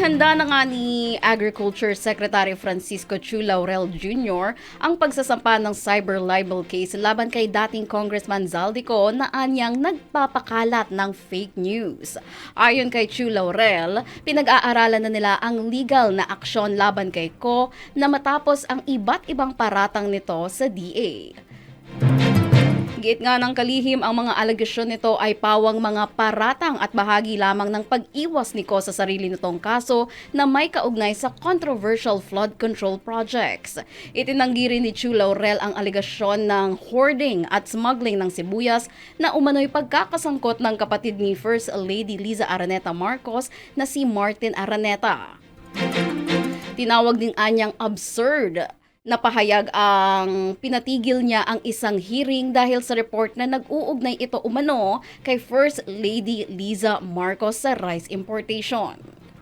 Inihanda na nga ni Agriculture Secretary Francisco Chu Laurel Jr. ang pagsasampa ng cyber libel case laban kay dating Congressman Zaldico na anyang nagpapakalat ng fake news. Ayon kay Chu Laurel, pinag-aaralan na nila ang legal na aksyon laban kay Ko na matapos ang iba't ibang paratang nito sa DA. Giit nga ng kalihim ang mga alegasyon nito ay pawang mga paratang at bahagi lamang ng pag-iwas ni Ko sa sarili nitong kaso na may kaugnay sa controversial flood control projects. Itinanggi rin ni Chu Laurel ang alegasyon ng hoarding at smuggling ng sibuyas na umano'y pagkakasangkot ng kapatid ni First Lady Liza Araneta Marcos na si Martin Araneta. Tinawag din anyang absurd na pahayag ang pinatigil niya ang isang hearing dahil sa report na nag-uugnay ito umano kay First Lady Liza Marcos sa rice importation.